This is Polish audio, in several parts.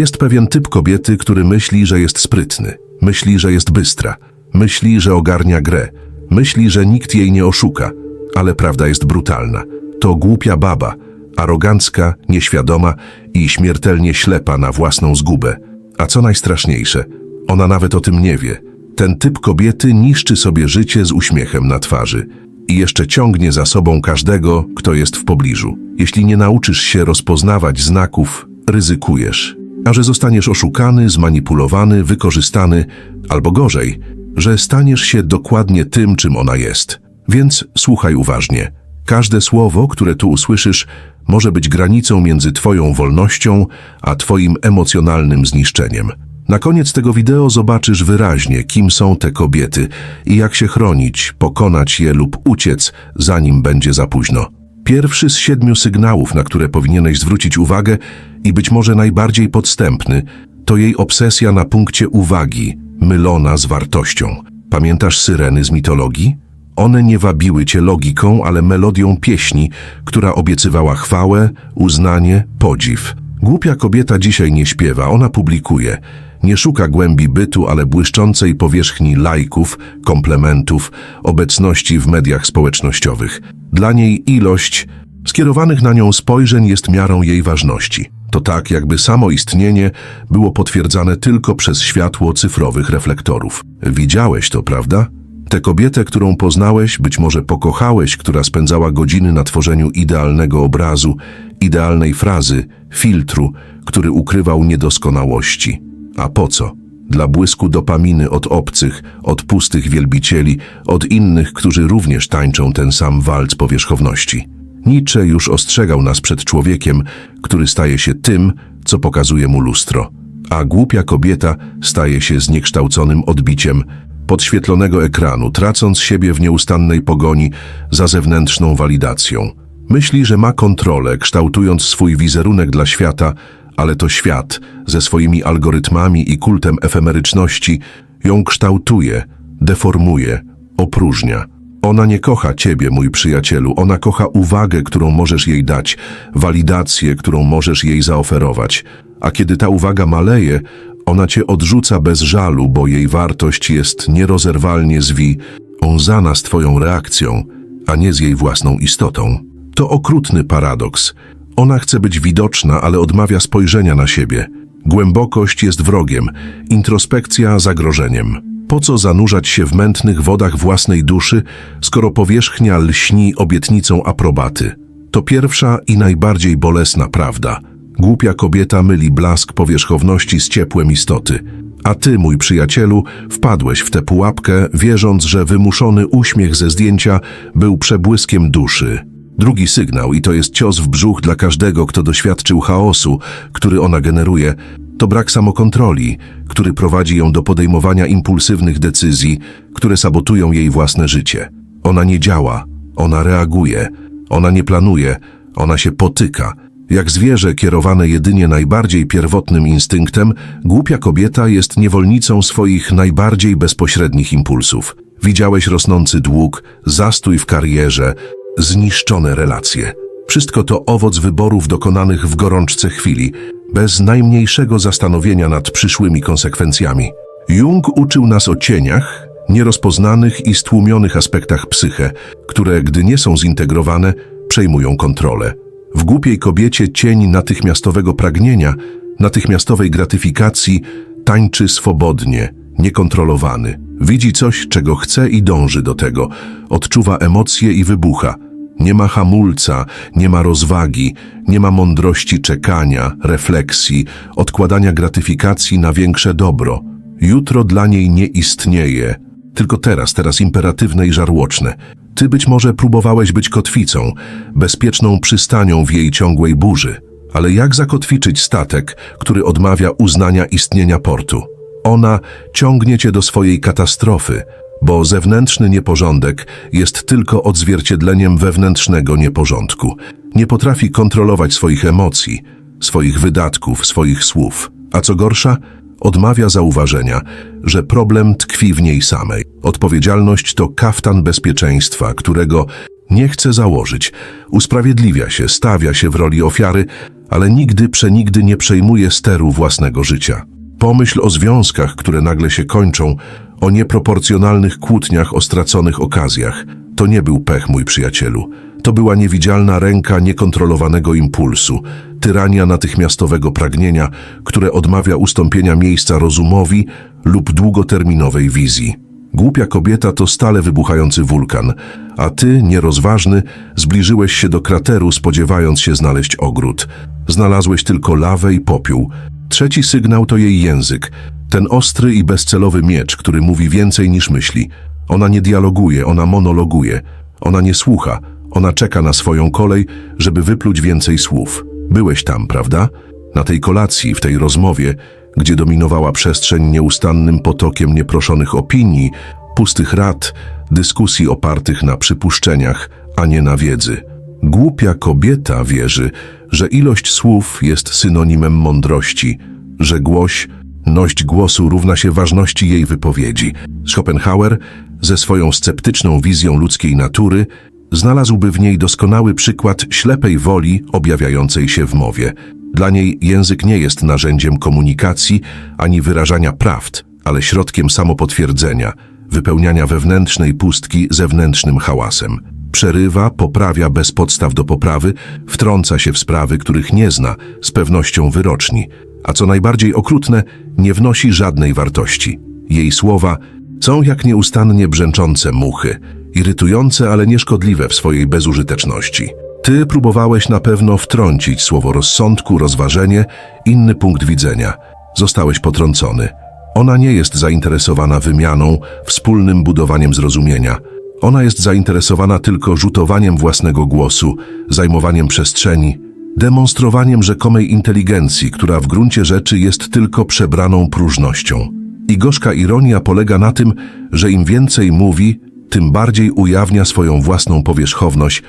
Jest pewien typ kobiety, który myśli, że jest sprytny, myśli, że jest bystra, myśli, że ogarnia grę, myśli, że nikt jej nie oszuka, ale prawda jest brutalna. To głupia baba, arogancka, nieświadoma i śmiertelnie ślepa na własną zgubę. A co najstraszniejsze, ona nawet o tym nie wie. Ten typ kobiety niszczy sobie życie z uśmiechem na twarzy i jeszcze ciągnie za sobą każdego, kto jest w pobliżu. Jeśli nie nauczysz się rozpoznawać znaków, ryzykujesz. A że zostaniesz oszukany, zmanipulowany, wykorzystany, albo gorzej, że staniesz się dokładnie tym, czym ona jest. Więc słuchaj uważnie. Każde słowo, które tu usłyszysz, może być granicą między Twoją wolnością a Twoim emocjonalnym zniszczeniem. Na koniec tego wideo zobaczysz wyraźnie, kim są te kobiety i jak się chronić, pokonać je lub uciec, zanim będzie za późno. Pierwszy z siedmiu sygnałów, na które powinieneś zwrócić uwagę i być może najbardziej podstępny, to jej obsesja na punkcie uwagi, mylona z wartością. Pamiętasz syreny z mitologii? One nie wabiły cię logiką, ale melodią pieśni, która obiecywała chwałę, uznanie, podziw. Głupia kobieta dzisiaj nie śpiewa, ona publikuje. Nie szuka głębi bytu, ale błyszczącej powierzchni lajków, komplementów, obecności w mediach społecznościowych. Dla niej ilość skierowanych na nią spojrzeń jest miarą jej ważności. To tak, jakby samo istnienie było potwierdzane tylko przez światło cyfrowych reflektorów. Widziałeś to, prawda? Tę kobietę, którą poznałeś, być może pokochałeś, która spędzała godziny na tworzeniu idealnego obrazu, idealnej frazy, filtru, który ukrywał niedoskonałości. A po co? Dla błysku dopaminy od obcych, od pustych wielbicieli, od innych, którzy również tańczą ten sam walc powierzchowności. Nietzsche już ostrzegał nas przed człowiekiem, który staje się tym, co pokazuje mu lustro, a głupia kobieta staje się zniekształconym odbiciem podświetlonego ekranu, tracąc siebie w nieustannej pogoni za zewnętrzną walidacją. Myśli, że ma kontrolę, kształtując swój wizerunek dla świata, ale to świat ze swoimi algorytmami i kultem efemeryczności ją kształtuje, deformuje, opróżnia. Ona nie kocha ciebie, mój przyjacielu, ona kocha uwagę, którą możesz jej dać, walidację, którą możesz jej zaoferować. A kiedy ta uwaga maleje, ona cię odrzuca bez żalu, bo jej wartość jest nierozerwalnie związana z twoją reakcją, a nie z jej własną istotą. To okrutny paradoks. Ona chce być widoczna, ale odmawia spojrzenia na siebie. Głębokość jest wrogiem, introspekcja zagrożeniem. Po co zanurzać się w mętnych wodach własnej duszy, skoro powierzchnia lśni obietnicą aprobaty? To pierwsza i najbardziej bolesna prawda. Głupia kobieta myli blask powierzchowności z ciepłem istoty. A ty, mój przyjacielu, wpadłeś w tę pułapkę, wierząc, że wymuszony uśmiech ze zdjęcia był przebłyskiem duszy. Drugi sygnał, i to jest cios w brzuch dla każdego, kto doświadczył chaosu, który ona generuje, to brak samokontroli, który prowadzi ją do podejmowania impulsywnych decyzji, które sabotują jej własne życie. Ona nie działa, ona reaguje, ona nie planuje, ona się potyka. Jak zwierzę kierowane jedynie najbardziej pierwotnym instynktem, głupia kobieta jest niewolnicą swoich najbardziej bezpośrednich impulsów. Widziałeś rosnący dług, zastój w karierze, zniszczone relacje. Wszystko to owoc wyborów dokonanych w gorączce chwili, bez najmniejszego zastanowienia nad przyszłymi konsekwencjami. Jung uczył nas o cieniach, nierozpoznanych i stłumionych aspektach psyche, które, gdy nie są zintegrowane, przejmują kontrolę. W głupiej kobiecie cień natychmiastowego pragnienia, natychmiastowej gratyfikacji tańczy swobodnie, niekontrolowany. Widzi coś, czego chce i dąży do tego. Odczuwa emocje i wybucha. Nie ma hamulca, nie ma rozwagi, nie ma mądrości czekania, refleksji, odkładania gratyfikacji na większe dobro. Jutro dla niej nie istnieje, tylko teraz, teraz imperatywne i żarłoczne. Ty być może próbowałeś być kotwicą, bezpieczną przystanią w jej ciągłej burzy. Ale jak zakotwiczyć statek, który odmawia uznania istnienia portu? Ona ciągnie cię do swojej katastrofy, bo zewnętrzny nieporządek jest tylko odzwierciedleniem wewnętrznego nieporządku. Nie potrafi kontrolować swoich emocji, swoich wydatków, swoich słów. A co gorsza, odmawia zauważenia, że problem tkwi w niej samej. Odpowiedzialność to kaftan bezpieczeństwa, którego nie chce założyć. Usprawiedliwia się, stawia się w roli ofiary, ale nigdy przenigdy nie przejmuje steru własnego życia. Pomyśl o związkach, które nagle się kończą, o nieproporcjonalnych kłótniach, o straconych okazjach. To nie był pech, mój przyjacielu. To była niewidzialna ręka niekontrolowanego impulsu, tyrania natychmiastowego pragnienia, które odmawia ustąpienia miejsca rozumowi lub długoterminowej wizji. Głupia kobieta to stale wybuchający wulkan, a ty, nierozważny, zbliżyłeś się do krateru, spodziewając się znaleźć ogród. Znalazłeś tylko lawę i popiół. Trzeci sygnał to jej język, ten ostry i bezcelowy miecz, który mówi więcej niż myśli. Ona nie dialoguje, ona monologuje. Ona nie słucha, ona czeka na swoją kolej, żeby wypluć więcej słów. Byłeś tam, prawda? Na tej kolacji, w tej rozmowie, gdzie dominowała przestrzeń nieustannym potokiem nieproszonych opinii, pustych rad, dyskusji opartych na przypuszczeniach, a nie na wiedzy. Głupia kobieta wierzy, że ilość słów jest synonimem mądrości, że głośność głosu równa się ważności jej wypowiedzi. Schopenhauer, ze swoją sceptyczną wizją ludzkiej natury, znalazłby w niej doskonały przykład ślepej woli objawiającej się w mowie. Dla niej język nie jest narzędziem komunikacji ani wyrażania prawd, ale środkiem samopotwierdzenia, wypełniania wewnętrznej pustki zewnętrznym hałasem. Przerywa, poprawia bez podstaw do poprawy, wtrąca się w sprawy, których nie zna, z pewnością wyroczni, a co najbardziej okrutne, nie wnosi żadnej wartości. Jej słowa są jak nieustannie brzęczące muchy, irytujące, ale nieszkodliwe w swojej bezużyteczności. Ty próbowałeś na pewno wtrącić słowo rozsądku, rozważenie, inny punkt widzenia. Zostałeś potrącony. Ona nie jest zainteresowana wymianą, wspólnym budowaniem zrozumienia. Ona jest zainteresowana tylko rzutowaniem własnego głosu, zajmowaniem przestrzeni, demonstrowaniem rzekomej inteligencji, która w gruncie rzeczy jest tylko przebraną próżnością. I gorzka ironia polega na tym, że im więcej mówi, tym bardziej ujawnia swoją własną powierzchowność.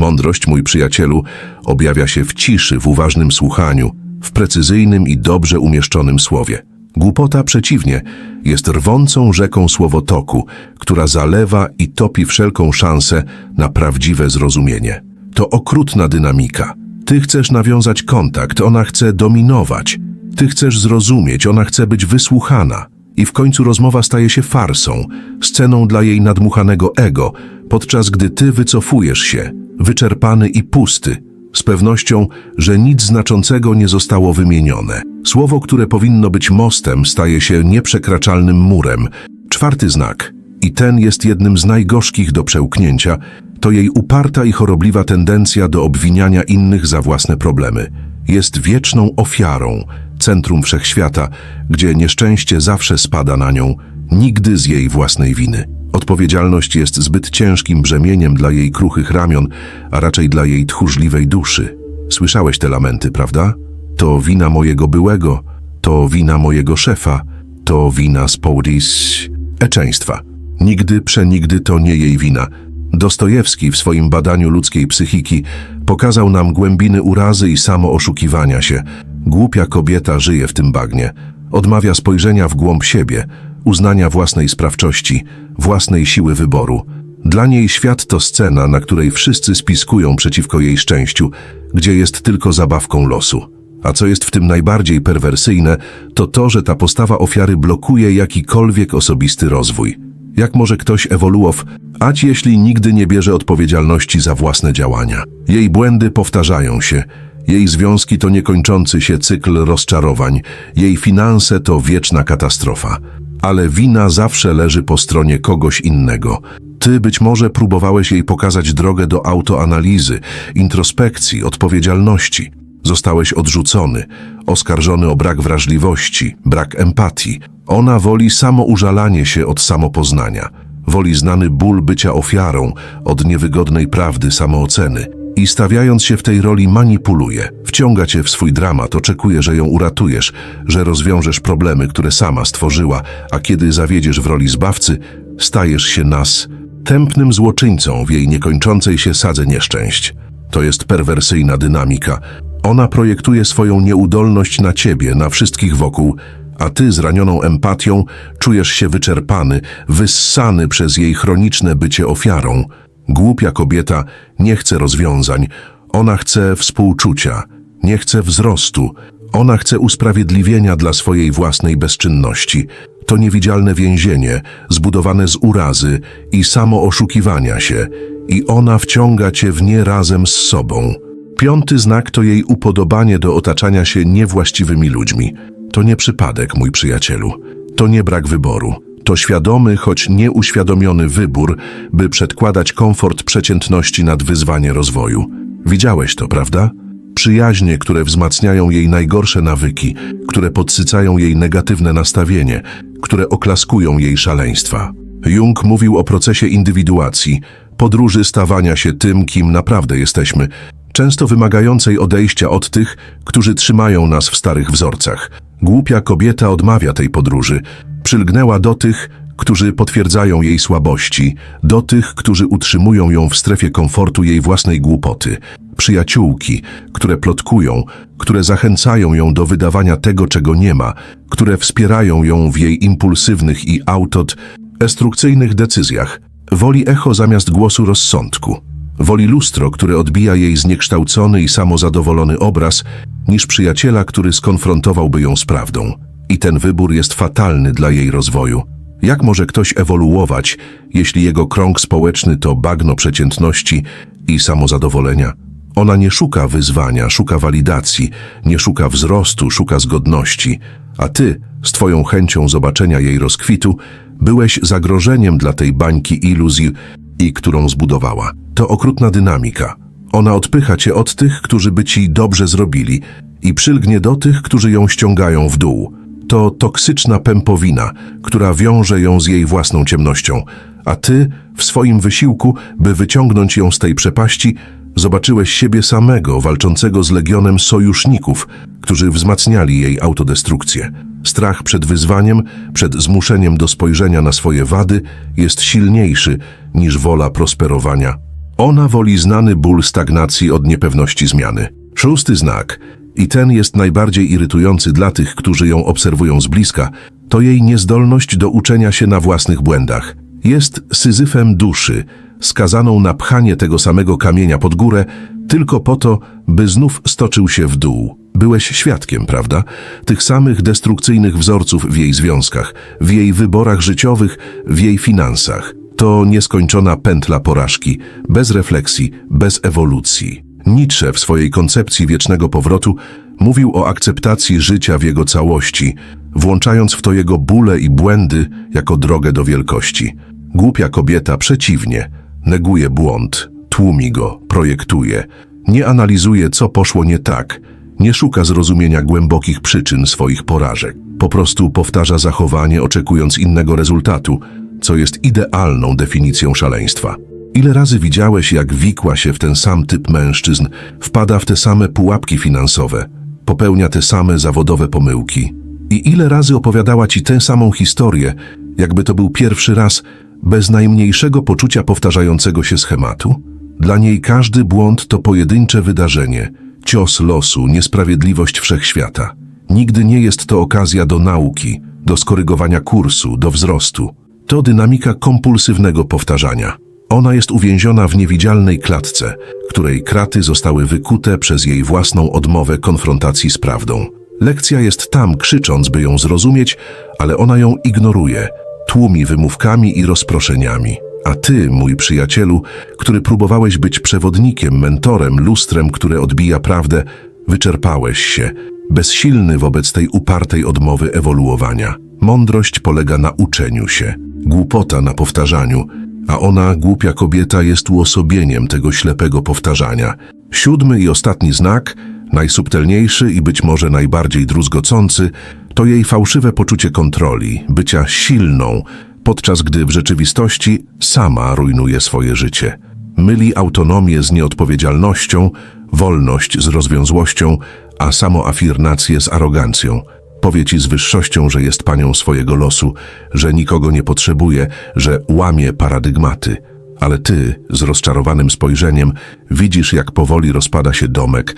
Mądrość, mój przyjacielu, objawia się w ciszy, w uważnym słuchaniu, w precyzyjnym i dobrze umieszczonym słowie. Głupota przeciwnie, jest rwącą rzeką słowotoku, która zalewa i topi wszelką szansę na prawdziwe zrozumienie. To okrutna dynamika. Ty chcesz nawiązać kontakt, ona chce dominować. Ty chcesz zrozumieć, ona chce być wysłuchana. I w końcu rozmowa staje się farsą, sceną dla jej nadmuchanego ego, podczas gdy ty wycofujesz się, wyczerpany i pusty, z pewnością, że nic znaczącego nie zostało wymienione. Słowo, które powinno być mostem, staje się nieprzekraczalnym murem. Czwarty znak, i ten jest jednym z najgorzkich do przełknięcia, to jej uparta i chorobliwa tendencja do obwiniania innych za własne problemy. Jest wieczną ofiarą, centrum wszechświata, gdzie nieszczęście zawsze spada na nią, nigdy z jej własnej winy. Odpowiedzialność jest zbyt ciężkim brzemieniem dla jej kruchych ramion, a raczej dla jej tchórzliwej duszy. Słyszałeś te lamenty, prawda? To wina mojego byłego, to wina mojego szefa, to wina społdis eczeństwa. Nigdy, przenigdy to nie jej wina. Dostojewski w swoim badaniu ludzkiej psychiki pokazał nam głębiny urazy i samooszukiwania się. Głupia kobieta żyje w tym bagnie. Odmawia spojrzenia w głąb siebie, uznania własnej sprawczości, własnej siły wyboru. Dla niej świat to scena, na której wszyscy spiskują przeciwko jej szczęściu, gdzie jest tylko zabawką losu. A co jest w tym najbardziej perwersyjne, to to, że ta postawa ofiary blokuje jakikolwiek osobisty rozwój. Jak może ktoś ewoluow, ać jeśli nigdy nie bierze odpowiedzialności za własne działania? Jej błędy powtarzają się, jej związki to niekończący się cykl rozczarowań, jej finanse to wieczna katastrofa. Ale wina zawsze leży po stronie kogoś innego. Ty być może próbowałeś jej pokazać drogę do autoanalizy, introspekcji, odpowiedzialności. Zostałeś odrzucony, oskarżony o brak wrażliwości, brak empatii. Ona woli samoużalanie się od samopoznania. Woli znany ból bycia ofiarą od niewygodnej prawdy samooceny. I stawiając się w tej roli manipuluje, wciąga cię w swój dramat, oczekuje, że ją uratujesz, że rozwiążesz problemy, które sama stworzyła, a kiedy zawiedziesz w roli zbawcy, stajesz się nas, tępnym złoczyńcą w jej niekończącej się sadze nieszczęść. To jest perwersyjna dynamika. Ona projektuje swoją nieudolność na ciebie, na wszystkich wokół, a ty zranioną empatią czujesz się wyczerpany, wyssany przez jej chroniczne bycie ofiarą. Głupia kobieta nie chce rozwiązań, ona chce współczucia. Nie chce wzrostu. Ona chce usprawiedliwienia dla swojej własnej bezczynności. To niewidzialne więzienie, zbudowane z urazy i samooszukiwania się. I ona wciąga cię w nie razem z sobą. Piąty znak to jej upodobanie do otaczania się niewłaściwymi ludźmi. To nie przypadek, mój przyjacielu. To nie brak wyboru. To świadomy, choć nieuświadomiony wybór, by przedkładać komfort przeciętności nad wyzwanie rozwoju. Widziałeś to, prawda? Przyjaźnie, które wzmacniają jej najgorsze nawyki, które podsycają jej negatywne nastawienie, które oklaskują jej szaleństwa. Jung mówił o procesie indywiduacji, podróży stawania się tym, kim naprawdę jesteśmy, często wymagającej odejścia od tych, którzy trzymają nas w starych wzorcach. Głupia kobieta odmawia tej podróży, przylgnęła do tych, którzy potwierdzają jej słabości, do tych, którzy utrzymują ją w strefie komfortu jej własnej głupoty. Przyjaciółki, które plotkują, które zachęcają ją do wydawania tego, czego nie ma, które wspierają ją w jej impulsywnych i autot, destrukcyjnych decyzjach. Woli echo zamiast głosu rozsądku. Woli lustro, które odbija jej zniekształcony i samozadowolony obraz, niż przyjaciela, który skonfrontowałby ją z prawdą. I ten wybór jest fatalny dla jej rozwoju. Jak może ktoś ewoluować, jeśli jego krąg społeczny to bagno przeciętności i samozadowolenia? Ona nie szuka wyzwania, szuka walidacji, nie szuka wzrostu, szuka zgodności, a ty, z twoją chęcią zobaczenia jej rozkwitu, byłeś zagrożeniem dla tej bańki iluzji, i którą zbudowała. To okrutna dynamika. Ona odpycha cię od tych, którzy by ci dobrze zrobili i przylgnie do tych, którzy ją ściągają w dół. To toksyczna pępowina, która wiąże ją z jej własną ciemnością, a ty, w swoim wysiłku, by wyciągnąć ją z tej przepaści, zobaczyłeś siebie samego walczącego z legionem sojuszników, którzy wzmacniali jej autodestrukcję. Strach przed wyzwaniem, przed zmuszeniem do spojrzenia na swoje wady jest silniejszy niż wola prosperowania. Ona woli znany ból stagnacji od niepewności zmiany. Szósty znak, i ten jest najbardziej irytujący dla tych, którzy ją obserwują z bliska, to jej niezdolność do uczenia się na własnych błędach. Jest syzyfem duszy, skazaną na pchanie tego samego kamienia pod górę, tylko po to, by znów stoczył się w dół. Byłeś świadkiem, prawda? Tych samych destrukcyjnych wzorców w jej związkach, w jej wyborach życiowych, w jej finansach. To nieskończona pętla porażki, bez refleksji, bez ewolucji. Nietzsche w swojej koncepcji wiecznego powrotu mówił o akceptacji życia w jego całości, włączając w to jego bóle i błędy jako drogę do wielkości. Głupia kobieta przeciwnie, neguje błąd, tłumi go, projektuje, nie analizuje, co poszło nie tak, nie szuka zrozumienia głębokich przyczyn swoich porażek. Po prostu powtarza zachowanie, oczekując innego rezultatu, co jest idealną definicją szaleństwa. Ile razy widziałeś, jak wikła się w ten sam typ mężczyzn, wpada w te same pułapki finansowe, popełnia te same zawodowe pomyłki? I ile razy opowiadała ci tę samą historię, jakby to był pierwszy raz, bez najmniejszego poczucia powtarzającego się schematu? Dla niej każdy błąd to pojedyncze wydarzenie, cios losu, niesprawiedliwość wszechświata. Nigdy nie jest to okazja do nauki, do skorygowania kursu, do wzrostu. To dynamika kompulsywnego powtarzania. Ona jest uwięziona w niewidzialnej klatce, której kraty zostały wykute przez jej własną odmowę konfrontacji z prawdą. Lekcja jest tam, krzycząc, by ją zrozumieć, ale ona ją ignoruje, tłumi wymówkami i rozproszeniami. A ty, mój przyjacielu, który próbowałeś być przewodnikiem, mentorem, lustrem, które odbija prawdę, wyczerpałeś się, bezsilny wobec tej upartej odmowy ewoluowania. Mądrość polega na uczeniu się, głupota na powtarzaniu, a ona, głupia kobieta, jest uosobieniem tego ślepego powtarzania. Siódmy i ostatni znak, najsubtelniejszy i być może najbardziej druzgocący, to jej fałszywe poczucie kontroli, bycia silną, podczas gdy w rzeczywistości sama rujnuje swoje życie. Myli autonomię z nieodpowiedzialnością, wolność z rozwiązłością, a samoafirmację z arogancją. Powie ci z wyższością, że jest panią swojego losu, że nikogo nie potrzebuje, że łamie paradygmaty. Ale ty, z rozczarowanym spojrzeniem, widzisz, jak powoli rozpada się domek.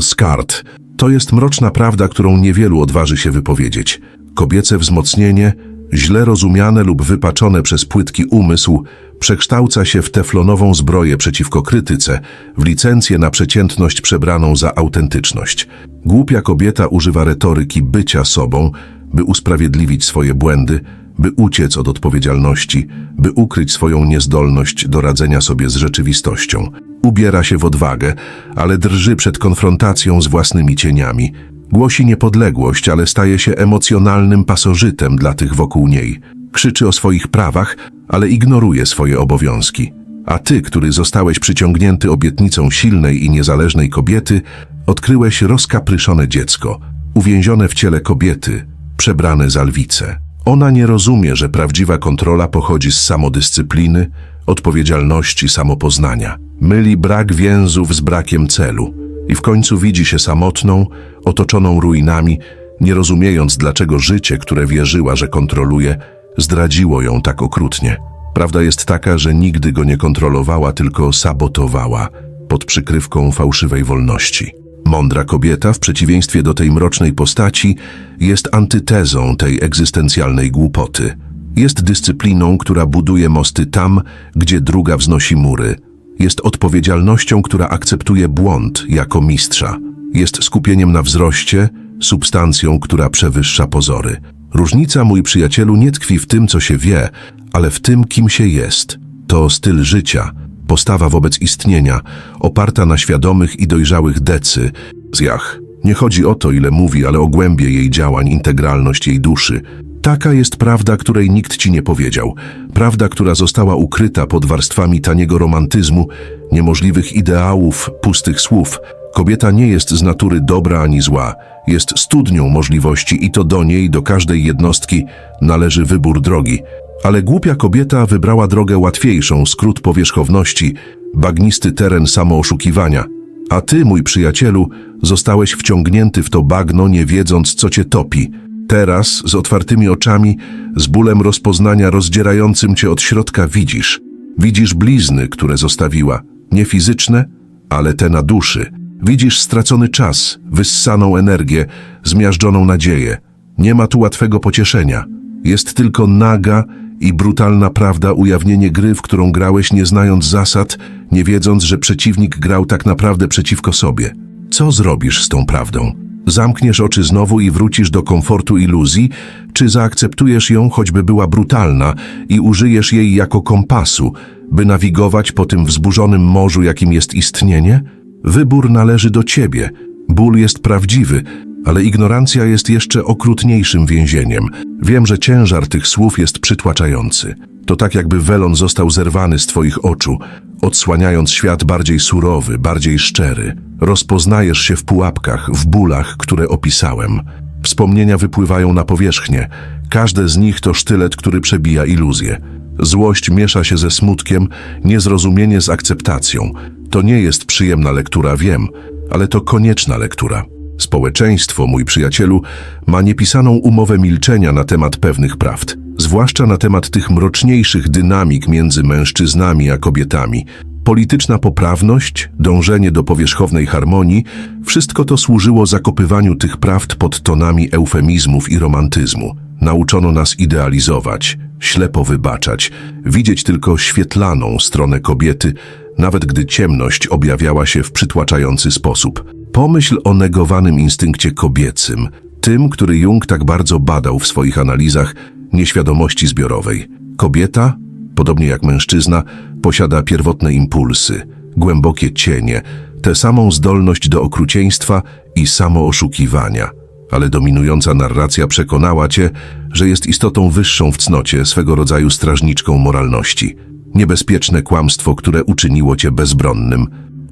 Skart. To jest mroczna prawda, którą niewielu odważy się wypowiedzieć. Kobiece wzmocnienie źle rozumiane lub wypaczone przez płytki umysł, przekształca się w teflonową zbroję przeciwko krytyce, w licencję na przeciętność przebraną za autentyczność. Głupia kobieta używa retoryki bycia sobą, by usprawiedliwić swoje błędy, by uciec od odpowiedzialności, by ukryć swoją niezdolność do radzenia sobie z rzeczywistością. Ubiera się w odwagę, ale drży przed konfrontacją z własnymi cieniami. Głosi niepodległość, ale staje się emocjonalnym pasożytem dla tych wokół niej. Krzyczy o swoich prawach, ale ignoruje swoje obowiązki. A ty, który zostałeś przyciągnięty obietnicą silnej i niezależnej kobiety, odkryłeś rozkapryszone dziecko, uwięzione w ciele kobiety, przebrane za lwicę. Ona nie rozumie, że prawdziwa kontrola pochodzi z samodyscypliny, odpowiedzialności, samopoznania. Myli brak więzów z brakiem celu i w końcu widzi się samotną, otoczoną ruinami, nie rozumiejąc, dlaczego życie, które wierzyła, że kontroluje, zdradziło ją tak okrutnie. Prawda jest taka, że nigdy go nie kontrolowała, tylko sabotowała pod przykrywką fałszywej wolności. Mądra kobieta, w przeciwieństwie do tej mrocznej postaci, jest antytezą tej egzystencjalnej głupoty. Jest dyscypliną, która buduje mosty tam, gdzie druga wznosi mury. Jest odpowiedzialnością, która akceptuje błąd jako mistrza. Jest skupieniem na wzroście, substancją, która przewyższa pozory. Różnica, mój przyjacielu, nie tkwi w tym, co się wie, ale w tym, kim się jest. To styl życia, postawa wobec istnienia, oparta na świadomych i dojrzałych decyzjach. Nie chodzi o to, ile mówi, ale o głębie jej działań, integralność jej duszy. Taka jest prawda, której nikt ci nie powiedział. Prawda, która została ukryta pod warstwami taniego romantyzmu, niemożliwych ideałów, pustych słów. Kobieta nie jest z natury dobra ani zła. Jest studnią możliwości i to do niej, do każdej jednostki, należy wybór drogi. Ale głupia kobieta wybrała drogę łatwiejszą, skrót powierzchowności, bagnisty teren samooszukiwania. A ty, mój przyjacielu, zostałeś wciągnięty w to bagno, nie wiedząc, co cię topi. Teraz, z otwartymi oczami, z bólem rozpoznania rozdzierającym cię od środka widzisz. Widzisz blizny, które zostawiła. Nie fizyczne, ale te na duszy. Widzisz stracony czas, wyssaną energię, zmiażdżoną nadzieję. Nie ma tu łatwego pocieszenia. Jest tylko naga i brutalna prawda ujawnienie gry, w którą grałeś nie znając zasad, nie wiedząc, że przeciwnik grał tak naprawdę przeciwko sobie. Co zrobisz z tą prawdą? Zamkniesz oczy znowu i wrócisz do komfortu iluzji, czy zaakceptujesz ją, choćby była brutalna, i użyjesz jej jako kompasu, by nawigować po tym wzburzonym morzu, jakim jest istnienie? Wybór należy do ciebie. Ból jest prawdziwy, ale ignorancja jest jeszcze okrutniejszym więzieniem. Wiem, że ciężar tych słów jest przytłaczający. To tak, jakby welon został zerwany z twoich oczu, odsłaniając świat bardziej surowy, bardziej szczery. Rozpoznajesz się w pułapkach, w bólach, które opisałem. Wspomnienia wypływają na powierzchnię. Każde z nich to sztylet, który przebija iluzję. Złość miesza się ze smutkiem, niezrozumienie z akceptacją. To nie jest przyjemna lektura, wiem, ale to konieczna lektura. Społeczeństwo, mój przyjacielu, ma niepisaną umowę milczenia na temat pewnych prawd, zwłaszcza na temat tych mroczniejszych dynamik między mężczyznami a kobietami. Polityczna poprawność, dążenie do powierzchownej harmonii, wszystko to służyło zakopywaniu tych prawd pod tonami eufemizmów i romantyzmu. Nauczono nas idealizować, ślepo wybaczać, widzieć tylko świetlaną stronę kobiety, nawet gdy ciemność objawiała się w przytłaczający sposób. Pomyśl o negowanym instynkcie kobiecym, tym, który Jung tak bardzo badał w swoich analizach nieświadomości zbiorowej. Kobieta, podobnie jak mężczyzna, posiada pierwotne impulsy, głębokie cienie, tę samą zdolność do okrucieństwa i samooszukiwania. Ale dominująca narracja przekonała cię, że jest istotą wyższą w cnocie, swego rodzaju strażniczką moralności. Niebezpieczne kłamstwo, które uczyniło cię bezbronnym.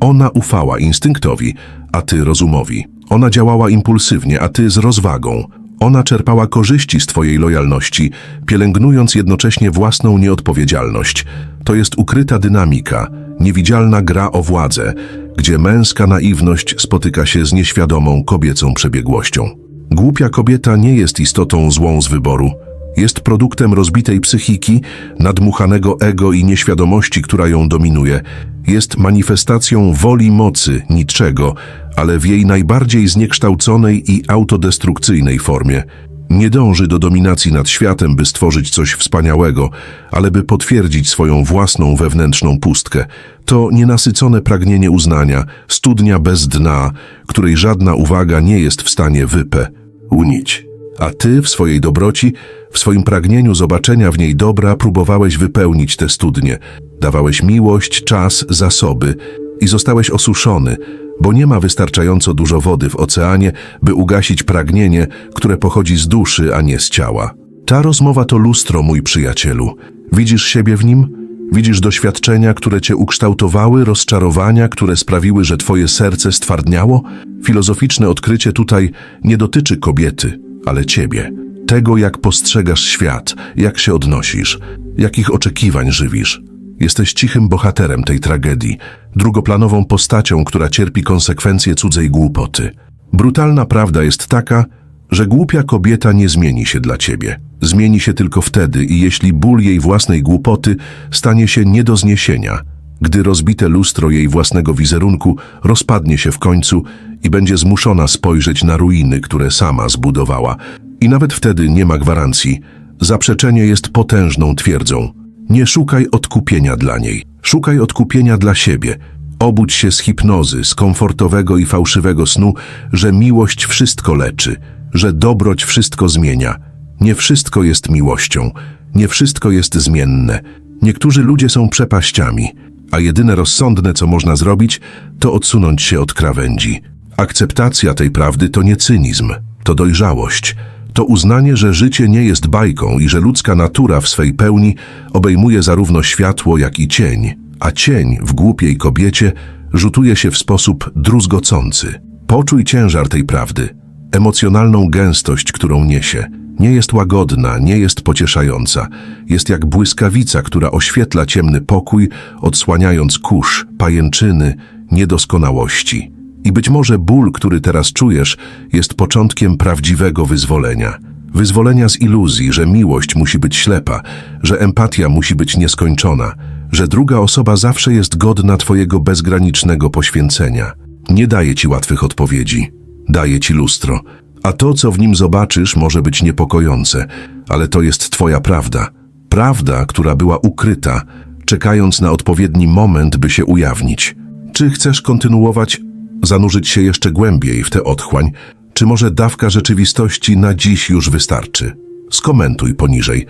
Ona ufała instynktowi, a ty rozumowi. Ona działała impulsywnie, a ty z rozwagą. Ona czerpała korzyści z twojej lojalności, pielęgnując jednocześnie własną nieodpowiedzialność. To jest ukryta dynamika, niewidzialna gra o władzę, gdzie męska naiwność spotyka się z nieświadomą kobiecą przebiegłością. Głupia kobieta nie jest istotą złą z wyboru. Jest produktem rozbitej psychiki, nadmuchanego ego i nieświadomości, która ją dominuje. Jest manifestacją woli mocy niczego, ale w jej najbardziej zniekształconej i autodestrukcyjnej formie. Nie dąży do dominacji nad światem, by stworzyć coś wspaniałego, ale by potwierdzić swoją własną wewnętrzną pustkę. To nienasycone pragnienie uznania, studnia bez dna, której żadna uwaga nie jest w stanie wypę, unić. A ty w swojej dobroci, w swoim pragnieniu zobaczenia w niej dobra próbowałeś wypełnić te studnie. Dawałeś miłość, czas, zasoby i zostałeś osuszony, bo nie ma wystarczająco dużo wody w oceanie, by ugasić pragnienie, które pochodzi z duszy, a nie z ciała. Ta rozmowa to lustro, mój przyjacielu. Widzisz siebie w nim? Widzisz doświadczenia, które cię ukształtowały, rozczarowania, które sprawiły, że twoje serce stwardniało? Filozoficzne odkrycie tutaj nie dotyczy kobiety, ale ciebie. Tego, jak postrzegasz świat, jak się odnosisz, jakich oczekiwań żywisz. Jesteś cichym bohaterem tej tragedii, drugoplanową postacią, która cierpi konsekwencje cudzej głupoty. Brutalna prawda jest taka, że głupia kobieta nie zmieni się dla ciebie. Zmieni się tylko wtedy i jeśli ból jej własnej głupoty stanie się nie do zniesienia, gdy rozbite lustro jej własnego wizerunku rozpadnie się w końcu i będzie zmuszona spojrzeć na ruiny, które sama zbudowała. I nawet wtedy nie ma gwarancji. Zaprzeczenie jest potężną twierdzą. Nie szukaj odkupienia dla niej. Szukaj odkupienia dla siebie. Obudź się z hipnozy, z komfortowego i fałszywego snu, że miłość wszystko leczy, że dobroć wszystko zmienia. Nie wszystko jest miłością, nie wszystko jest zmienne. Niektórzy ludzie są przepaściami, a jedyne rozsądne, co można zrobić, to odsunąć się od krawędzi. Akceptacja tej prawdy to nie cynizm, to dojrzałość. To uznanie, że życie nie jest bajką i że ludzka natura w swej pełni obejmuje zarówno światło, jak i cień, a cień w głupiej kobiecie rzutuje się w sposób druzgocący. Poczuj ciężar tej prawdy, emocjonalną gęstość, którą niesie. Nie jest łagodna, nie jest pocieszająca. Jest jak błyskawica, która oświetla ciemny pokój, odsłaniając kurz, pajęczyny, niedoskonałości. I być może ból, który teraz czujesz, jest początkiem prawdziwego wyzwolenia. Wyzwolenia z iluzji, że miłość musi być ślepa, że empatia musi być nieskończona, że druga osoba zawsze jest godna Twojego bezgranicznego poświęcenia. Nie daje Ci łatwych odpowiedzi, daje Ci lustro, a to, co w nim zobaczysz, może być niepokojące, ale to jest Twoja prawda. Prawda, która była ukryta, czekając na odpowiedni moment, by się ujawnić. Czy chcesz kontynuować zanurzyć się jeszcze głębiej w tę otchłań, czy może dawka rzeczywistości na dziś już wystarczy? Skomentuj poniżej.